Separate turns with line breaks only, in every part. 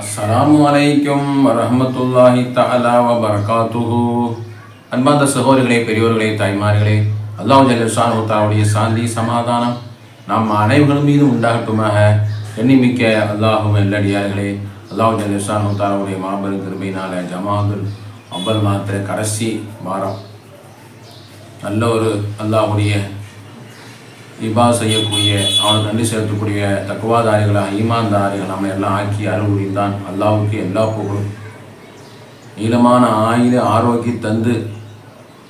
அஸ்ஸலாமு அலைக்கும் வரஹமத்துல்லாஹி தஆலா வ பரகாத்துஹு அன்பார்ந்த சகோதரிகளே பெரியோர்களே தாய்மார்களே அல்லாஹ் ஜல்லுஷானு தாவுடைய சாந்தி சமாதானம் நம் அனைவர்கள் மீது உண்டாகட்டுமாக எண்ணிமிக்க அல்லாஹும் நல்லடியார்களே அல்லாஹ் ஜல்லுஷானு தாவுடைய மாபெரும் கிருபையினால ஜமாதுல் அவ்வல் மாத்திர கடைசி வாரம் நல்ல ஒரு அல்லாஹ்வுடைய இபா செய்யக்கூடிய அவனுக்கு நன்றி செலுத்தக்கூடிய தக்குவாதாரிகளாக ஈமான்தாரிகள் நம்ம எல்லாம் ஆக்கி அருள்புரிந்தான் அல்லாவுக்கு எல்லா புகழும். நீளமான ஆயுத ஆரோக்கிய தந்து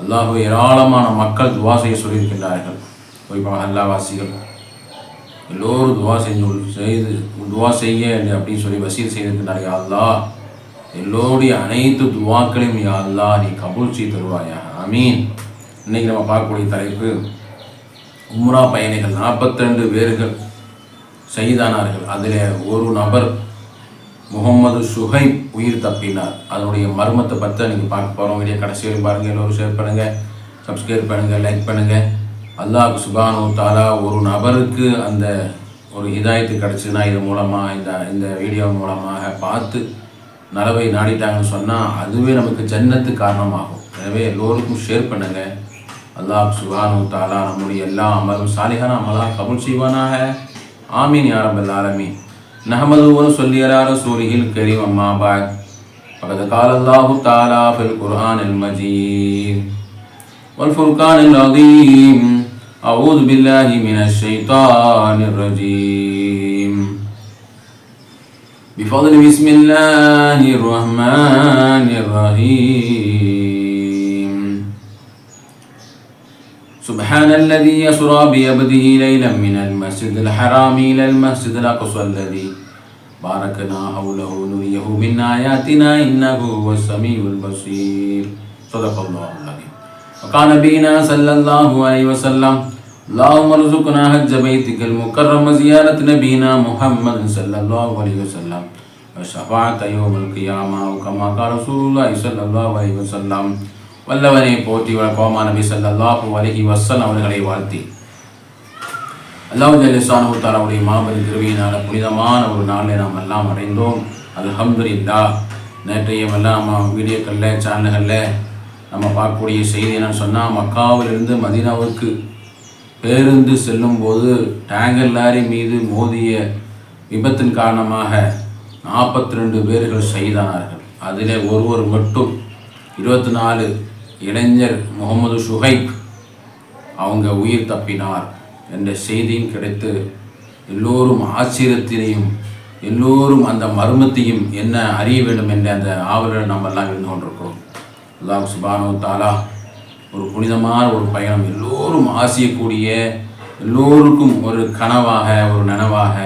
அல்லாஹு ஏராளமான மக்கள் துவா செய்ய சொல்லியிருக்கின்றார்கள். குறிப்பாக அல்லாவாசிகள் எல்லோரும் துவா செஞ்சு செய்து துவா செய்ய அப்படின்னு சொல்லி வசீல் செய்திருக்கின்றார்கள். அல்லாஹ் எல்லோருடைய அனைத்து துவாக்களையும் யா அல்லாஹ் நீ கபூல் செய்து தருவாயா அமீன் இன்னைக்கு நம்ம பார்க்கக்கூடிய தலைப்பு உம்ரா பயணிகள் 42 பேர்கள் செய்தானார்கள் அதில் ஒரு நபர் முகமது சுஹைப் உயிர் தப்பினார். அதனுடைய மர்மத்தை பற்றி நீங்கள் பார்க்க போகிறோம் வீடியோ கடைசி வரைக்கும் பாருங்கள் எல்லோரும் ஷேர் பண்ணுங்கள் சப்ஸ்கிரைப் பண்ணுங்கள் லைக் பண்ணுங்கள் அல்லாஹ் சுபானு தாலா ஒரு நபருக்கு அந்த ஒரு இதாயத்து கிடச்சுன்னா இது மூலமாக இந்த இந்த வீடியோ மூலமாக பார்த்து நலவை நாடிட்டாங்கன்னு சொன்னால் அதுவே நமக்கு ஜன்னத்து காரணமாகும். எனவே எல்லோருக்கும் ஷேர் பண்ணுங்கள் अल्लाह सुबहान तला नमूरी अल्लाह अमल सालहना मला कबुल शिवाना है। आमीन यार रबालमी नहमद फ़कद काल्लाह ताला फ़िल कुरान मजीद। वलफ़ुरक़ान अज़ीम। अऊज़ बिल्लाहि मिनश शैतानिर रजीम। बिफ़ज़ल बिस्मिल्लाहिर रहमानिर रहीम। سبحان الذي يسرى بعبده ليلا من المسجد الحرام إلى المسجد الأقصى الذي باركنا حوله نريه من آياتنا إنه هو السميع البصير. صدق الله العظيم. وقال نبينا صلى الله عليه وسلم اللهم ارزقنا حج بيتك المكرم زيارة نبينا محمد صلى الله عليه وسلم وشفاعة يوم القيامة. وكما قال رسول الله صلى الله عليه وسلم வல்லவனை போற்றி வழக்கோமா நபி சல்லாஹு அலஹி வசன் அவர்களை வாழ்த்தி. அல்லாஹ் ஜல்லிசானு தாலாவுடைய மாபெரும் திருவியினால் புனிதமான ஒரு நாளை நாம் எல்லாம் அடைந்தோம். அல்ஹம்துலில்லாஹ். நேற்றைய எல்லாம் நம்ம வீடியோக்களில் சேனல்களில் நம்ம பார்க்கக்கூடிய செய்தி என்னன்னு சொன்னால் மக்காவிலிருந்து மதினாவுக்கு பேருந்து செல்லும்போது டேங்கர் லாரி மீது மோதிய விபத்தின் காரணமாக நாற்பத்தி ரெண்டு பேர்கள் செய்தானார்கள் அதிலே ஒருவர் மட்டும் இருபத்தி நாலு இளைஞர் முகமது ஷுஹைப் அவங்க உயிர் தப்பினார் என்ற செய்தியும் கிடைத்து எல்லோரும் ஆச்சரியத்திலையும் எல்லோரும் அந்த மர்மத்தையும் என்ன அறிய வேண்டும் என்ற அந்த ஆவலில் நம்ம எல்லாம் இருந்து கொண்டிருக்கிறோம். அல்லாஹ் சுபானு தாலா ஒரு புனிதமான ஒரு பயணம் எல்லோரும் ஆசியக்கூடிய எல்லோருக்கும் ஒரு கனவாக ஒரு நனவாக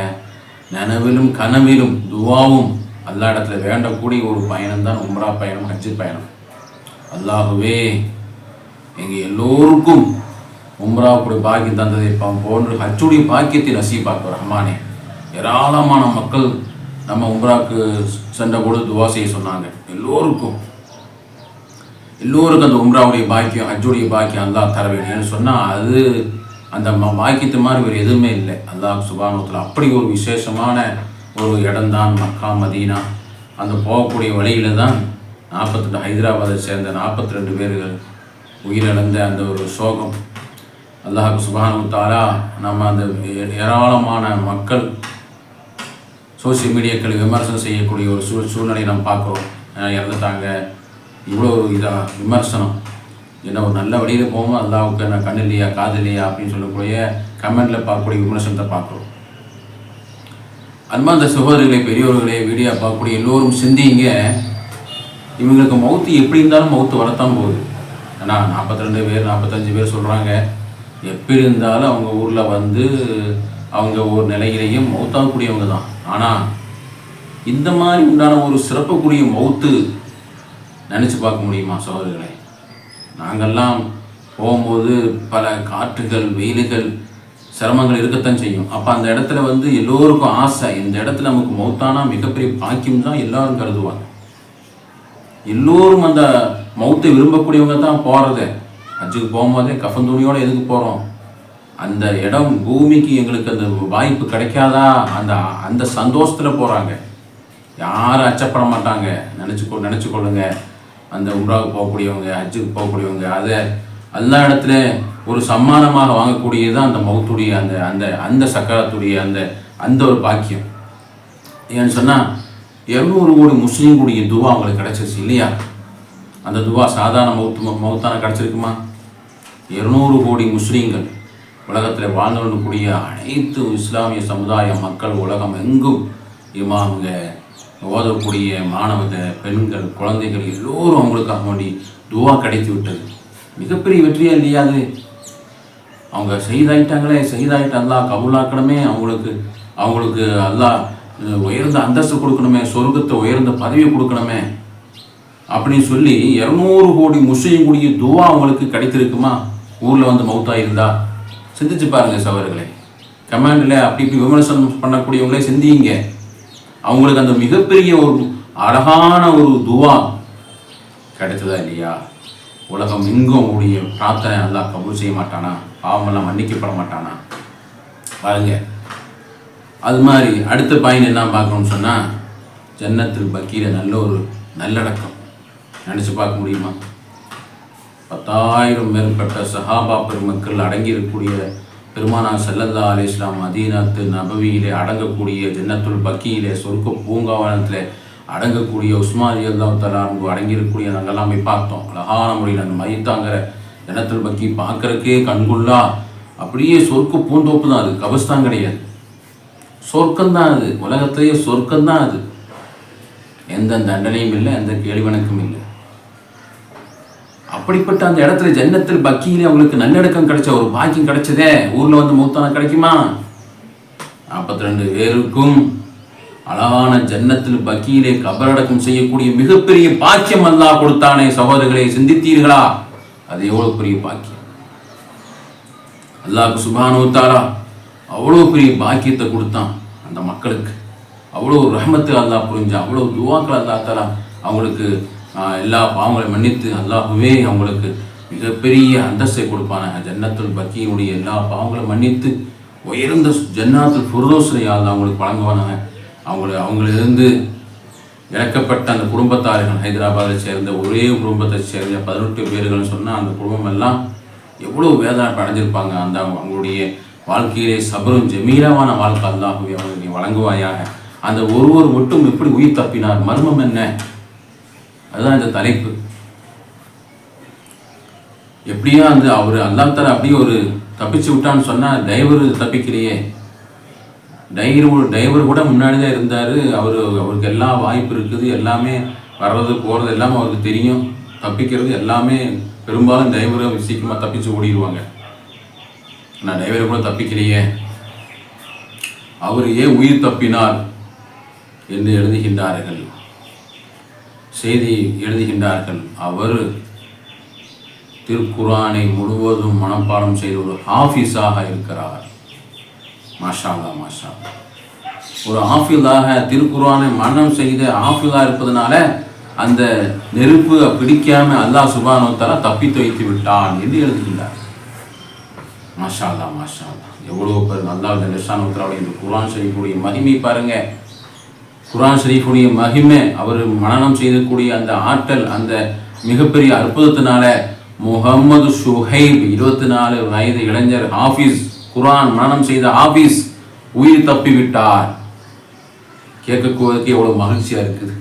நனவிலும் கனவிலும் துவாவும் அல்லா இடத்துல வேண்டக்கூடிய ஒரு பயணம் தான் உம்ரா பயணம் ஹஜ்ஜு பயணம். அல்லாஹுவே எங்கள் எல்லோருக்கும் உம்ராவுடைய பாக்கியம் தந்ததை போன்று ஹச்சுடைய பாக்கியத்தை நசீபாக்கு ரஹ்மானே. ஏராளமான மக்கள் நம்ம உம்ராவுக்கு சென்ற பொழுது துவா செய்ய சொன்னாங்க. எல்லோருக்கும். எல்லோருக்கும் அந்த உம்ராவுடைய பாக்கியம் ஹஜ்ஜுடைய பாக்கியம் அல்லா தர வேணும்னு சொன்னால் அது அந்த பாக்கியத்து மாதிரி வேறு எதுவுமே இல்லை. அல்லாஹ் சுபானத்தில் அப்படி ஒரு விசேஷமான ஒரு இடம்தான் மக்கா மதீனா. அந்த போகக்கூடிய வழியில தான் நாற்பத்தெட்டு ஹைதராபாத்தை சேர்ந்த நாற்பத்தி ரெண்டு பேர்கள் உயிரிழந்த அந்த ஒரு சோகம். அல்லாஹ் சுபானுத்தாரா நம்ம அந்த ஏராளமான மக்கள் சோசியல் மீடியாக்களை விமர்சனம் செய்யக்கூடிய ஒரு சூழ் சூழ்நிலையை நம்ம பார்க்குறோம். இறந்துட்டாங்க. இவ்வளோ ஒரு இதாக விமர்சனம். என்ன ஒரு நல்ல வழியில் போவோம்? அல்லாவுக்கு என்ன கண் இல்லையா காது இல்லையா அப்படின்னு சொல்லக்கூடிய கமெண்டில் பார்க்கக்கூடிய விமர்சனத்தை பார்க்குறோம். அன்பா அந்த சகோதரிகளை பெரியவர்களே வீடியோ பார்க்கக்கூடிய எல்லோரும் சிந்திங்க. இவங்களுக்கு மவுத்து எப்படி இருந்தாலும் மவுத்து வரத்தான் போகுது. ஏன்னா நாற்பத்தி ரெண்டு பேர் நாற்பத்தஞ்சு பேர் சொல்கிறாங்க எப்படி இருந்தாலும் அவங்க ஊரில் வந்து அவங்க ஒரு நிலையிலையும் மௌத்தாகக்கூடியவங்க தான். ஆனால் இந்த மாதிரி உண்டான ஒரு சிறப்புக்குரிய மௌத்து நினச்சி பார்க்க முடியுமா சகோதரிகளே நாங்கள்லாம் போகும்போது பல காற்றுகள் வெயில்கள் சிரமங்கள் இருக்கத்தான் செய்யும். அப்போ அந்த இடத்துல வந்து எல்லோருக்கும் ஆசை இந்த இடத்துல நமக்கு மௌத்தானா மிகப்பெரிய பாக்கியம் தான் எல்லோரும் கருதுவாங்க. எல்லோரும் அந்த மௌத்தை விரும்பக்கூடியவங்க தான் போகிறது ஹஜ்ஜுக்கு போகும்போதே கஃன் துணியோடு எதுக்கு போகிறோம் அந்த இடம் பூமிக்கு எங்களுக்கு அந்த வாய்ப்பு கிடைக்காதா? அந்த அந்த சந்தோஷத்தில் போகிறாங்க யாரும் அச்சப்பட மாட்டாங்க. நினச்சிக்கோ நினச்சி கொள்ளுங்க. அந்த உம்ராவுக்கு போகக்கூடியவங்க ஹஜ்ஜுக்கு போகக்கூடியவங்க அதை எல்லா இடத்துல ஒரு சம்மானமாக வாங்கக்கூடியது தான் அந்த மௌத்துடைய அந்த அந்த அந்த சக்கரத்துடைய அந்த அந்த ஒரு பாக்கியம். ஏன்னு சொன்னால் இரநூறு கோடி முஸ்லீம்களுடைய துவா அவங்களுக்கு கிடைச்சிருச்சு இல்லையா? அந்த துவா சாதாரண மௌத்து மௌத்தான கிடச்சிருக்குமா? இருநூறு கோடி முஸ்லீம்கள் உலகத்தில் வாழ்ந்து அனைத்து இஸ்லாமிய சமுதாய மக்கள் உலகம் எங்கும் இமாமுங்க ஓதக்கூடிய மாணவங்க பெண்கள் குழந்தைகள் எல்லோரும் அவங்களுக்காக வேண்டி துவா கிடைத்து விட்டது. மிகப்பெரிய வெற்றியாக இல்லையா அது? அவங்க செய்தாயிட்டாங்களே செய்தாயிட்டு அல்லா கபுலாக்கணுமே அவங்களுக்கு அவங்களுக்கு அல்லாஹ் உயர்ந்த அந்தஸ்து கொடுக்கணுமே சொர்க்கத்தை உயர்ந்த பதவி கொடுக்கணுமே அப்படின்னு சொல்லி இரநூறு கோடி முஸ்லீம் கூடிய துவா அவங்களுக்கு கிடைத்திருக்குமா? ஊரில் வந்து மௌத்தா இருந்தா? சிந்திச்சு பாருங்க சவர்களே கமாண்டில் அப்படி இப்படி விமர்சனம் பண்ணக்கூடியவங்களே சிந்திங்க அவங்களுக்கு அந்த மிகப்பெரிய ஒரு அழகான ஒரு துவா கிடைத்ததா இல்லையா? உலகம் எங்கும் உடைய பிரார்த்தனை எல்லாம் கபூல் செய்ய மாட்டானா? பாவமெல்லாம் மன்னிக்கப்பட மாட்டானா? பாருங்க. அது மாதிரி அடுத்த பாயிண்ட் என்ன பார்க்கணும்னு சொன்னால் ஜன்னத்தில் பக்கீர நல்ல ஒரு நல்லடக்கம். நினச்சி பார்க்க முடியுமா? பத்தாயிரம் மேற்பட்ட சஹாபா பெருமக்கள் அடங்கியிருக்கக்கூடிய பெருமானா செல்லல்லா அலி இஸ்லாம் மதீனாத்து நபவியிலே அடங்கக்கூடிய ஜன்னத்துல் பக்கியிலே சொர்க்க பூங்காவனத்தில் அடங்கக்கூடிய உஸ்மான் அல்லாஹ் தலான்பு அடங்கியிருக்கக்கூடிய நாங்கள்லாம் போய் பார்த்தோம். அழகான முறையில் அந்த மைத்தாங்கிற ஜன்னத்துல் பக்கி பார்க்கறக்கே கண்குள்ளா. அப்படியே சொர்க்க பூந்தோப்பு தான் அது. கபஸ்தான் கிடையாது. சொர்க்கம்தான் அது. உலகத்திலேயே சொர்க்கம்தான் அது. எந்த தண்டனையும் இல்லை எந்த கேள்வனுக்கும் இல்லை. அப்படிப்பட்ட அந்த இடத்துல ஜன்னத்தில் பக்கியிலே அவங்களுக்கு நல்லடக்கம் கிடைச்ச ஒரு பாக்கியம் கிடைச்சதே. ஊரில் வந்து மூத்தான கிடைக்குமா? நாற்பத்தி ரெண்டு பேருக்கும் அழகான ஜன்னத்தில் பக்கியிலே கபரடக்கம் செய்யக்கூடிய மிகப்பெரிய பாக்கியம் அல்லா கொடுத்தானே. சகோதரர்களை சிந்தித்தீர்களா? அது எவ்வளவு பெரிய பாக்கியம். அல்லாஹ் சுபானு தாரா அவ்வளோ பெரிய பாக்கியத்தை கொடுத்தான் அந்த மக்களுக்கு. அவ்வளோ ரஹமத்து அல்லா புரிஞ்சான் அவ்வளோ துவாக்கள் அல்லா தலா அவங்களுக்கு எல்லா பாவங்களையும் மன்னித்து அல்லாஹுவே அவங்களுக்கு மிகப்பெரிய அந்தஸ்தை கொடுப்பானாங்க ஜன்னத்துல் பக்கியுடைய எல்லா பாவங்களும் மன்னித்து உயர்ந்த ஜன்னாத்துல் ஃபுர்தோஸ்ல அவங்களுக்கு வழங்குவானாங்க அவங்கள அவங்களிருந்து இழக்கப்பட்ட அந்த குடும்பத்தார்கள் ஹைதராபாத்தை சேர்ந்த ஒரே குடும்பத்தை சேர்ந்த பதினெட்டு பேர்கள்னு சொன்னால் அந்த குடும்பம் எல்லாம் எவ்வளோ வேதனை அடைஞ்சிருப்பாங்க அந்த அவங்களுடைய வாழ்க்கையிலே சபரும் ஜமீலமான வாழ்க்கை அல்லாஹுவே அவங்களுக்கு நீ வழங்குவாயாக. அந்த ஒருவர் மட்டும் எப்படி உயிர் தப்பினார்? மர்மம் என்ன? அதுதான் இந்த தலைப்பு. எப்படியா அந்த அவர் அல்லாஹ் தர அப்படியே ஒரு தப்பிச்சு விட்டான்னு சொன்னால் டிரைவர் தப்பிக்கலையே. டைவர் டைவர் கூட முன்னாடி தான் இருந்தார். அவர் அவருக்கு எல்லா வாய்ப்பு இருக்குது. எல்லாமே வர்றது போகிறது எல்லாமே அவருக்கு தெரியும். தப்பிக்கிறது எல்லாமே பெரும்பாலும் டைவரை சீக்கிரமாக தப்பிச்சு ஓடிடுவாங்க நான் டிரைவரை கூட தப்பிக்கலையே அவர் ஏன் உயிர் தப்பினார் என்று எழுதுகின்றார்கள். செய்தி எழுதுகின்றார்கள். அவர் திருக்குரானை முழுவதும் மனப்பாடம் செய்த ஒரு ஹாஃபிஸாக இருக்கிறார். மாஷாலா மாஷா ஒரு ஆஃபிலாக திருக்குறானை மனம் செய்த ஆஃபிலா இருப்பதனால அந்த நெருப்பு பிடிக்காம அல்லாஹ் சுபானோத்தாலா தப்பித்து வைத்து விட்டான் என்று எழுதுகின்றார். மாஷா அல்லா மாஷா அல்லா எவ்வளோ பேர் அல்லாஹ் ஜல்லிஷானுடைய இந்த குரான் ஷரீஃபுடைய மகிமை பாருங்க. குரான் ஷரீஃபுடைய மகிமை அவர் மனநம் செய்யக்கூடிய அந்த ஆற்றல் அந்த மிகப்பெரிய அற்புதத்தினால முகம்மது ஷுஹைப் இருபத்தி நாலு வயது இளைஞர் ஹாஃபிஸ் குரான் மனநம் செய்த ஹாஃபிஸ் உயிர் தப்பி விட்டார் கேட்கக்கூடதுக்கு எவ்வளோ மகிழ்ச்சியாக இருக்குது.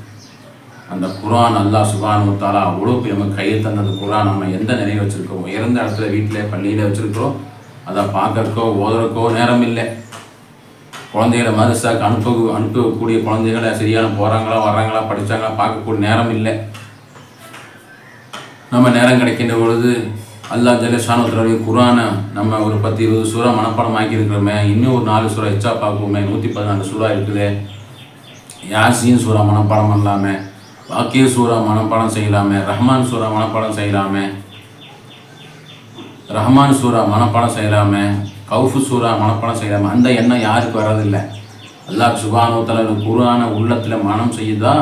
அந்த குரான் அல்லாஹ் சுபானு தாலா அவ்வளோ பெரிய நம்ம கையில் தந்த அந்த குரான் நம்ம எந்த நிலையில் வச்சுருக்கோம்? உயர்ந்த இடத்துல வீட்டில் பள்ளியில் வச்சுருக்கிறோம். அதை பார்க்கறக்கோ ஓதுறக்கோ நேரம் இல்லை குழந்தைகளை மதரசாக்கு அனுப்ப அனுப்பக்கூடிய குழந்தைகளை சரியான போகிறாங்களா வர்றாங்களா படிச்சாங்களா பார்க்கக்கூடிய நேரம் இல்லை நம்ம நேரம் கிடைக்கின்ற பொழுது அல்லாஹ் ஜல்லஷானுடைய குரானை நம்ம ஒரு பத்து இருபது சூறா மனப்பாடம் ஆக்கியிருக்கிறோமே இன்னும் ஒரு நாலு சூறா எச்சா பார்ப்போமே. நூற்றி பதினாலு சூறா இருக்குது. யாசின் சூறா மனப்பாடம் பண்ணலாமே. வாக்கிய சூறா மனப்பாடம் செய்யலாமே. ரஹ்மான் சூறா மனப்பாடம் செய்யலாமே. ரஹ்மான் சூரா மனப்பாடம் செய்யலாமே கவுஃபு சூரா மனப்பாடம் செய்யலாமே அந்த எண்ணம் யாருக்கு வர்றதில்லை? அல்லாஹ் சுபானோ தலா குரான உள்ளத்தில் மனம் செய்யுதா?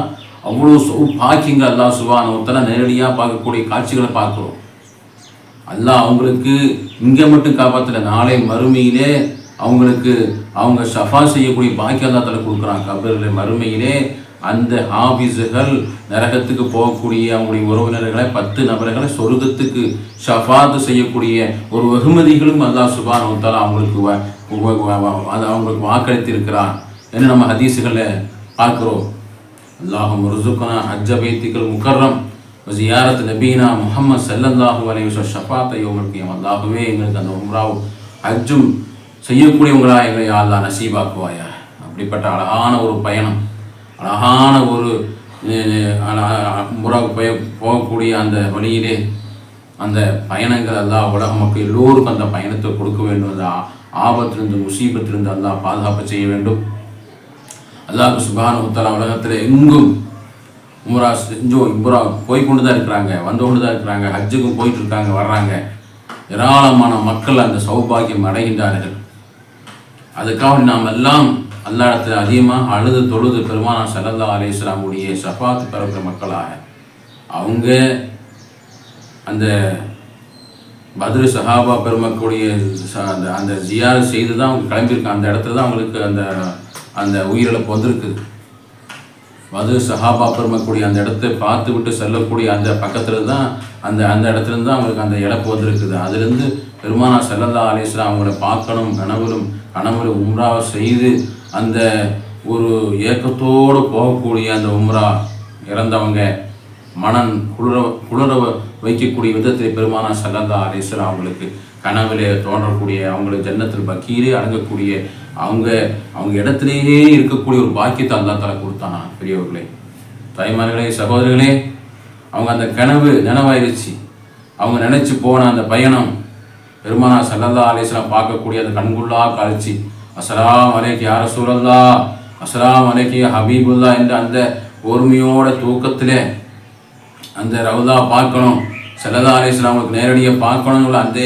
அவ்வளோ சு பாக்கிங்க அல்லாஹ் சுபானோ நேரடியாக பார்க்கக்கூடிய காட்சிகளை பார்க்குறோம். அல்லாஹ் அவங்களுக்கு இங்கே மட்டும் காப்பாற்றல நாளை மறுமையிலே அவங்களுக்கு அவங்க ஷஃபா செய்யக்கூடிய பாக்கியம் தான் தலை கொடுக்குறான். கபரில் மறுமையிலே அந்த ஹாபிஸுகள் நரகத்துக்கு போகக்கூடிய அவங்களுடைய உறவினர்களை பத்து நபர்களை சொர்க்கத்துக்கு ஷஃபாத்து செய்யக்கூடிய ஒரு வெகுமதிகளும் அல்லா சுபான் அவங்களுக்கு வ- அது அவங்களுக்கு வாக்களித்திருக்கிறான். என்று நம்ம ஹதீஸுகளில் பார்க்குறோம்? அல்லாஹும் ருசுக்கனா ஹஜ்ஜ பைத்திகள் முக்கர்ரம் ஜியாரத் நபீனா முஹம்மது ஸல்லல்லாஹு அலைஹி ஷஃபாத்தை உங்களுக்கு அல்லாஹுவே எங்களுக்கு அந்த உம்ராவும் ஹஜ்ஜும் செய்யக்கூடியவங்களா எங்களை அல்லாஹ் நசீபாக்குவாயா அப்படிப்பட்ட அழகான ஒரு பயணம். அழகான ஒரு முறை போகக்கூடிய அந்த வழியிலே அந்த பயணங்கள் எல்லாம் உலக மக்கள் எல்லோருக்கும் அந்த பயணத்தை கொடுக்க வேண்டும். அந்த ஆபத்திலிருந்து முசீபத்திலிருந்து அல்லாஹ் பாதுகாப்பு செய்ய வேண்டும். அல்லாஹ் சுபான உத்தலா உலகத்தில் எங்கும் உம்ரா செஞ்சோ உம்ரா போய் கொண்டு தான் இருக்கிறாங்க வந்து கொண்டு தான் இருக்கிறாங்க ஹஜ்ஜுக்கும் போயிட்டு இருக்காங்க வர்றாங்க. ஏராளமான மக்கள் அந்த சௌபாகியம் அடைகின்றார்கள். அதுக்காக நாம் எல்லாம் அல்லாடத்தில் அதிகமாக அழுது தொழுது பெருமானா சல்லல்லா அலிஸ்லாமுடைய ஷஃபாத் பிறக்கிற மக்களாக. அவங்க அந்த பத்ரு சஹாபா பெருமக்களுடைய ச- அந்த அந்த ஜியார் செய்து தான் அவங்க கிளம்பியிருக்காங்க. அந்த இடத்துல தான் அவங்களுக்கு அந்த அந்த உயிரிழப்பு வந்திருக்குது மது சஹாபா பெருமக்கூடிய அந்த இடத்தை பார்த்து விட்டு செல்லக்கூடிய அந்த பக்கத்தில் தான் அந்த அந்த இடத்துல தான் அவங்களுக்கு அந்த இழப்பு வந்திருக்குது. அதுலேருந்து பெருமானா செல்லல்லா அலிஸ்லாம் அவங்கள பார்க்கணும் கனவுலும் கனவுல உம்ராவை செய்து அந்த ஒரு ஏக்கத்தோடு போகக்கூடிய அந்த உம்ரா இறந்தவங்க மனம் குளிர குளிர வைக்கக்கூடிய விதத்தில் பெருமானா சல்லல்லா அலிஸ்லாம் அவங்களுக்கு கனவிலே தோன்றக்கூடிய அவங்களுக்கு ஜன்னத்தில் பக்கீலே அடங்கக்கூடிய அவங்க அவங்க இடத்திலேயே இருக்கக்கூடிய ஒரு பாக்கியத்தை அல்லா தலை கொடுத்தானா பெரியவர்களே. தாய்மார்களே சகோதரர்களே அவங்க அந்த கனவு நினைவாயிருச்சு. அவங்க நினைச்சு போன அந்த பயணம் பெருமானா சல்லல்லா அலிஸ்லாம் பார்க்கக்கூடிய அந்த கண்குள்ளா காய்ச்சி அஸ்லாம் அலைக்கு யார சூழல்லா அஸ்லாம் அலைக்கு ஹபீபுல்லா என்ற அந்த ஒருமையோட தூக்கத்திலே அந்த ரவுதா பார்க்கணும். செல்லதா அலிஸ்லாமுக்கு நேரடியாக பார்க்கணுங்கிற அந்த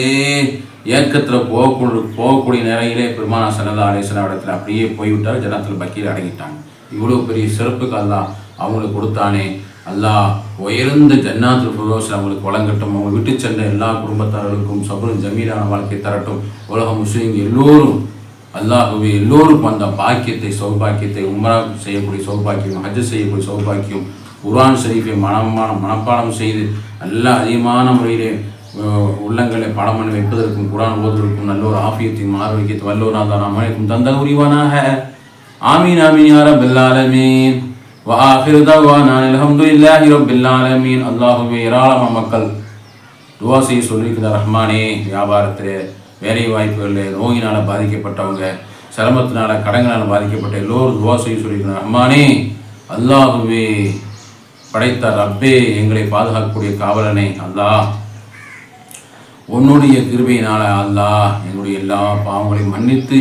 ஏக்கத்தில் போகக்கூடிய போகக்கூடிய நிலையிலே பெருமானா செல்லதா அலிஸ்லாம் இடத்துல அப்படியே போய்விட்டார். ஜனத்தில் பக்கீர் அடங்கிட்டாங்க. இவ்வளோ பெரிய சிறப்புக்கு அல்லாஹ் அவங்களுக்கு கொடுத்தானே. அல்லாஹ் உயர்ந்த ஜன்னாத்து ஃபுரோஸ் அவங்களுக்கு வழங்கட்டும். அவங்க விட்டு சென்ற எல்லா குடும்பத்தார்களுக்கும் சபரும் ஜமீலான வாழ்க்கை தரட்டும். உலக முஸ்லீம் எல்லோரும் அல்லாஹுவே எல்லோருக்கும் அந்த பாக்கியத்தை சௌபாக்கியத்தை உம்ரா செய்யக்கூடிய சௌபாக்கியம் ஹஜ் செய்யக்கூடிய சௌபாக்கியம் குர்ஆன் ஷரீஃபை மனமான மனப்பாடம் செய்து நல்ல அதிகமான முறையிலே அஹ், உள்ளங்களை பாடம் பண்ணி வைப்பதற்கும் குர்ஆன் ஓதுவதற்கும் நல்ல ஒரு ஆஃபியத்தையும் ஆரோக்கியத்தை வல்லோராக நாம் அனைக்கும் தந்த உரிவானாக ஆமீன் ஆமீன் யா ரப்பல் ஆலமீன் وآخر دعوانا الحمد لله رب العالمين அல்லாஹுவே ஏராளமான மக்கள் துவா செய்ய சொல்லியிருக்கிற ரஹ்மானே வியாபாரத்தில் வேலை வாய்ப்புகள் நோயினால் பாதிக்கப்பட்டவங்க சிரமத்தினால கடங்களால் பாதிக்கப்பட்ட எல்லோரும் துவா செய்ய அம்மானே ரஹ்மானே அல்லாஹுவே படைத்த ரப்பே எங்களை பாதுகாக்கக்கூடிய காவலனை அல்லாஹ். உன்னுடைய கிருபையினால் அல்லாஹ் எங்களுடைய எல்லா பாவங்களையும் மன்னித்து